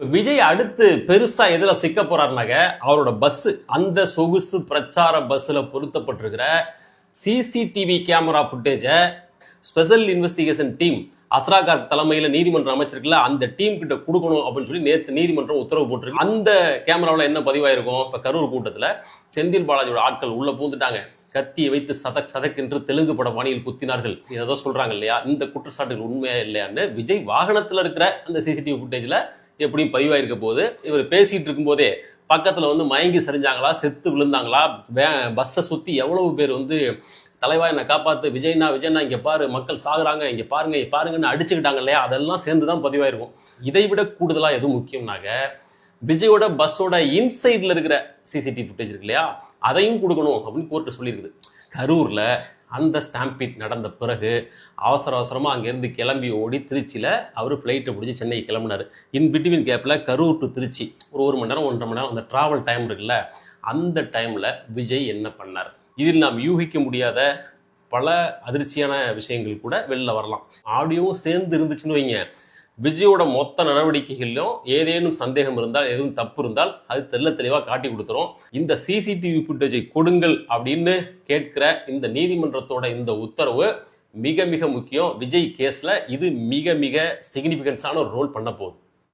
விஜய் அடுத்து பெருசா எதுல சிக்க போறாருனாக்க அவரோட பஸ் அந்த சொகுசு பிரச்சார பஸ்ல பொருத்தப்பட்டிருக்கிற சிசிடிவி கேமரா ஃபுட்டேஜை ஸ்பெஷல் இன்வெஸ்டிகேஷன் டீம் அஸ்ராகார் தலைமையில நீதிமன்றம் அமைச்சிருக்குல்ல அந்த டீம் கிட்ட கொடுக்கணும் அப்படின்னு சொல்லி நேற்று நீதிமன்றம் உத்தரவு போட்டிருக்கு. அந்த கேமராவில் என்ன பதிவாயிருக்கும்? இப்ப கரூர் கூட்டத்துல செந்தில் பாலாஜியோட ஆட்கள் உள்ள பூந்துட்டாங்க. கத்தியை வைத்து சதக் சதக் என்று தெலுங்கு பட பாணியில் குத்தினார்கள். ஏதோ சொல்றாங்க இல்லையா? இந்த குற்றச்சாட்டுகள் உண்மையா இல்லையான்னு விஜய் வாகனத்துல இருக்கிற அந்த சிசிடிவி ஃபுட்டேஜில் எப்படியும் பதிவாயிருக்க போது இவர் பேசிட்டு இருக்கும்போதே பக்கத்தில் வந்து மயங்கி சரிஞ்சாங்களா செத்து விழுந்தாங்களா பஸ்ஸை சுற்றி எவ்வளவு பேர் வந்து தலைவா என்னை காப்பாற்று விஜய்னா விஜய்னா இங்கே பாரு மக்கள் சாகுறாங்க இங்கே பாருங்க பாருங்கன்னு அடிச்சுக்கிட்டாங்க இல்லையா? அதெல்லாம் சேர்ந்து தான் பதிவாயிருக்கும். இதை விட கூடுதலாக எது முக்கியம்னாக்க விஜயோட பஸ்ஸோட இன்சைட்ல இருக்கிற சிசிடிவி ஃபுட்டேஜ் இருக்கு இல்லையா? அதையும் கொடுக்கணும் அப்படின்னு கோர்ட்டு சொல்லியிருக்குது. கரூர்ல அந்த ஸ்டாம்பீட் நடந்த பிறகு அவசர அவசரமாக அங்கேருந்து கிளம்பி ஓடி திருச்சியில் அவர் ஃப்ளைட்டை பிடிச்சி சென்னை கிளம்புனார். இன் பிட்வீன் கேப்பில் கரூர் டு திருச்சி ஒரு ஒரு மணி நேரம் ஒன்றரை மணி நேரம் அந்த ட்ராவல் டைம் இருக்குல்ல அந்த டைமில் விஜய் என்ன பண்ணார்? இதில் நாம் யூகிக்க முடியாத பல அதிர்ச்சியான விஷயங்கள் கூட வெளில வரலாம். ஆடியோவும் சேர்ந்து இருந்துச்சுன்னு வைங்க. விஜயோட மொத்த நடவடிக்கைகளிலும் ஏதேனும் சந்தேகம் இருந்தால் எதுவும் தப்பு இருந்தால் அது தெல்ல தெளிவாக காட்டி கொடுத்துரும். இந்த சிசிடிவி ஃபுட்டேஜை கொடுங்கள் அப்படின்னு கேட்கிற இந்த நீதிமன்றத்தோட இந்த உத்தரவு மிக மிக முக்கியம். விஜய் கேஸில் இது மிக மிக சிக்னிஃபிகன்ஸான ஒரு ரோல் பண்ண போகுது.